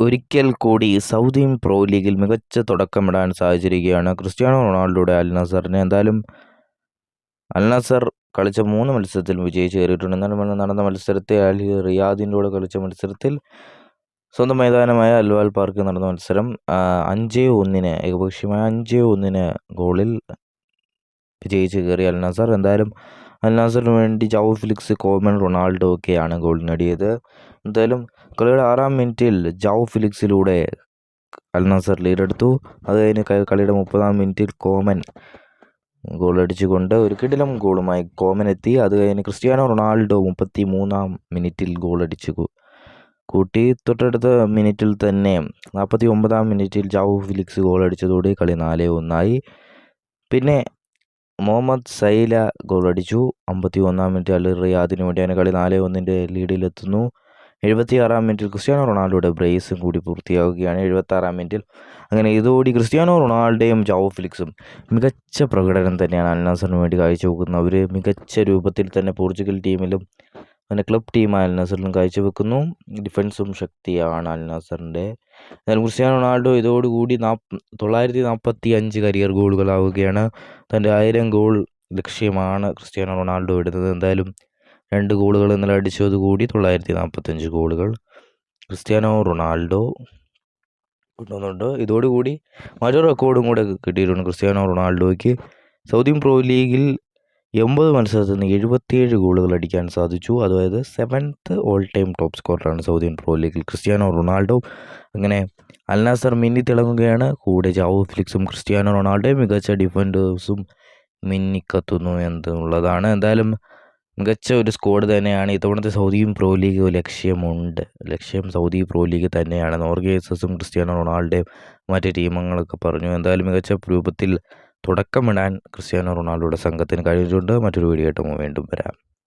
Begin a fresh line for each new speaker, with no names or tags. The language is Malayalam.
ഒരിക്കൽ കൂടി സൗദി പ്രോ ലീഗിൽ മികച്ച തുടക്കമിടാൻ സാധിച്ചിരിക്കുകയാണ് ക്രിസ്ത്യാനോ റൊണാൾഡോയുടെ അൽ നസറിന് എന്തായാലും അൽനസർ കളിച്ച മൂന്ന് മത്സരത്തിൽ വിജയിച്ച് കയറിയിട്ടുണ്ട്. എന്നാലും നടന്ന മത്സരത്തെ അൽ റിയാദിന്റെ കൂടെ കളിച്ച മത്സരത്തിൽ സ്വന്തം മൈതാനമായ അൽവാൽ പാർക്ക് നടന്ന മത്സരം അഞ്ച് ഒന്നിന് ഏകപക്ഷീയമായ അഞ്ച് ഒന്നിന് ഗോളിൽ വിജയിച്ച് കയറി അൽനസർ എന്തായാലും അൽ നസറിന് വേണ്ടി ജാവോ ഫിലിക്സ് കോമൻ റൊണാൾഡോ ഒക്കെയാണ് ഗോൾ നേടിയത്. എന്തായാലും കളിയുടെ ആറാം മിനിറ്റിൽ ജാവോ ഫിലിക്സിലൂടെ അൽ നസർ ലീഡെടുത്തു അത് കഴിഞ്ഞ് കളിയുടെ മുപ്പതാം മിനിറ്റിൽ കോമൻ ഗോൾ അടിച്ചുകൊണ്ട് ഒരു കിടിലം ഗോളുമായി കോമൻ എത്തി. അത് കഴിഞ്ഞ് ക്രിസ്ത്യാനോ റൊണാൾഡോ മുപ്പത്തി മൂന്നാം മിനിറ്റിൽ ഗോൾ അടിച്ചു കൂട്ടി. തൊട്ടടുത്ത മിനിറ്റിൽ തന്നെ നാൽപ്പത്തി ഒമ്പതാം മിനിറ്റിൽ ജാവു ഫിലിക്സ് ഗോൾ അടിച്ചതോടെ കളി നാല് ഒന്നായി. പിന്നെ മുഹമ്മദ് സൈല ഗോൾ അടിച്ചു. അമ്പത്തി ഒന്നാം മിനിറ്റ് അൽ റിയാദിന് വേണ്ടിയാണ് കളി നാല് ഒന്നിന്റെ ലീഡിലെത്തുന്നു എഴുപത്തിയാറാം മിനിറ്റിൽ ക്രിസ്ത്യാനോ റൊണാൾഡോയുടെ ബ്രേസും കൂടി പൂർത്തിയാവുകയാണ്. എഴുപത്താറാം മിനിറ്റിൽ അങ്ങനെ ഇതോടി ക്രിസ്ത്യാനോ റൊണാൾഡോയും ജാവോ ഫിലിക്സും മികച്ച പ്രകടനം തന്നെയാണ് അൽ നസറിന് വേണ്ടി കാഴ്ചവെക്കുന്നത്. അവർ മികച്ച രൂപത്തിൽ തന്നെ പോർച്ചുഗൽ ടീമിലും അങ്ങനെ ക്ലബ് ടീമായ അൽ നസറിലും കാഴ്ചവെക്കുന്നു. ഡിഫൻസും ശക്തിയാണ് അൽ നസറിന്റെ. എന്നാൽ ക്രിസ്ത്യാനോ റൊണാൾഡോ ഇതോടുകൂടി നാപ്പ് തൊള്ളായിരത്തി നാൽപ്പത്തി അഞ്ച് കരിയർ ഗോളുകളാവുകയാണ്. തന്റെ ആയിരം ഗോൾ ലക്ഷ്യമാണ് ക്രിസ്ത്യാനോ റൊണാൾഡോ ഇടുന്നത്. എന്തായാലും രണ്ട് ഗോളുകൾ ഇന്നലെ അടിച്ചതുകൂടി തൊള്ളായിരത്തി നാൽപ്പത്തഞ്ച് ഗോളുകൾ ക്രിസ്ത്യാനോ റൊണാൾഡോ കൊണ്ടുവന്നുണ്ട് ഇതോടുകൂടി മറ്റൊരു റെക്കോർഡും കൂടെ കിട്ടിയിട്ടുണ്ട് ക്രിസ്ത്യാനോ റൊണാൾഡോയ്ക്ക്. സൗദി പ്രോ ലീഗിൽ എൺപത് മത്സരത്തിൽ നിന്ന് എഴുപത്തിയേഴ് ഗോളുകൾ അടിക്കാൻ സാധിച്ചു. അതായത് സെവൻത്ത് ഓൾ ടൈം ടോപ്പ് സ്കോറാണ് സൗദി പ്രോ ലീഗിൽ ക്രിസ്ത്യാനോ റൊണാൾഡോ. അങ്ങനെ അൽനാസർ മിന്നി തിളങ്ങുകയാണ്. കൂടെ ജാവോ ഫിലിക്സും ക്രിസ്ത്യാനോ റൊണാൾഡോയും മികച്ച ഡിഫൻഡേഴ്സും മിന്നിക്കത്തുന്നു എന്നുള്ളതാണ്. എന്തായാലും മികച്ച ഒരു സ്കോഡ് തന്നെയാണ് ഇത്തവണത്തെ സൗദിയും പ്രോ ലീഗ് ലക്ഷ്യമുണ്ട്. ലക്ഷ്യം സൗദി പ്രോ ലീഗ് തന്നെയാണ് നോർഗേസസും ക്രിസ്ത്യാനോ റൊണാൾഡോയും മറ്റ് ടീമുകളൊക്കെ പറഞ്ഞു. എന്തായാലും മികച്ച രൂപത്തിൽ തുടക്കമിടാൻ ക്രിസ്ത്യാനോ റൊണാൾഡോയുടെ സംഘത്തിന് കഴിഞ്ഞിട്ടുണ്ട്. മറ്റൊരു വീഡിയോ ആയിട്ട് വീണ്ടും വരാം.